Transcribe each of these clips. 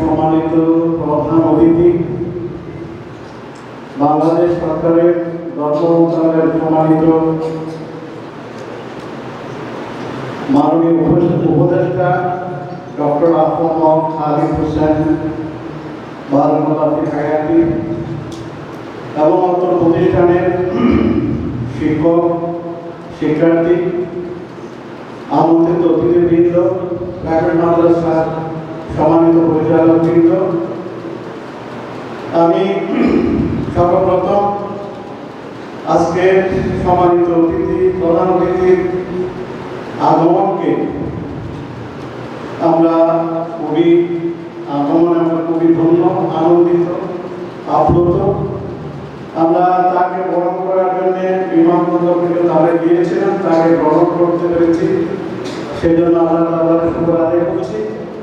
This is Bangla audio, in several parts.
সম্মানিত প্রধান অতিথি, বাংলাদেশ সরকারের ধর্ম মন্ত্রণালয়ের সম্মানিত মাননীয় উপদেষ্টা ডক্টর আহমদ খালিদ হোসেন হায়াতি এবং অত্র প্রতিষ্ঠানের শিক্ষক, শিক্ষার্থী, আমন্ত্রিত অতিথিবৃন্দ প্রাইভেট মাদ্রাসার সম্মানিত পরিচালকবৃন্দ, আমি সর্বপ্রথম আজকে সম্মানিত অতিথি, প্রধান অতিথির আগমনকে আমরা খুবই আগমন আমরা খুবই ধন্য, আনন্দিত, আপ্লুত। আমরা তাকে বরণ করার জন্য বিমানবন্দর থেকে তাহলে গিয়েছিলাম তাকে গ্রহণ করতে পেরেছি। সেই জন্য আমরা তাদের শুক্র আদায় করছি।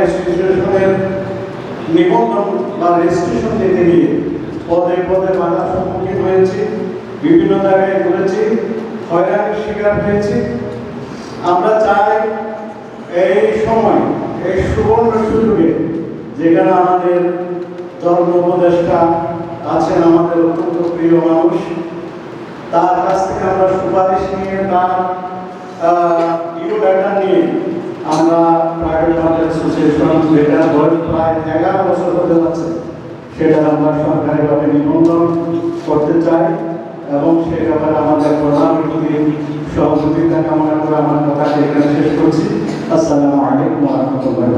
অ্যাসোসিয়েশনের নিবন্ধন বা রেজিস্ট্রেশন দিতে গিয়ে পদে পদে বাধার সম্মুখীন হয়েছি, বিভিন্ন জায়গায় ঘুরেছি হয়রানির শিকার হয়েছি। আমরা চাই এই সময়, এই সুবর্ণ সুযোগে যেখানে আমাদের ধর্ম উপদেষ্টা আছেন আমাদের অত্যন্ত প্রিয় মানুষ, তার কাছ থেকে আমরা সুপারিশ নিয়ে, তার নিয়ে আমরা প্রাইভেট মার্কেট অ্যাসোসিয়েশন যেটা বয়স প্রায় এগারো বছর হতে যাচ্ছে, সেটা আমরা সরকারিভাবে নিবন্ধন করতে চাই এবং সে ব্যাপারে আমাদের প্রধান সহযোগিতা কামনা করে আমার কথাটি এখানে শেষ করছি। আসসালামু আলাইকুম রাহমাতুল্লাহি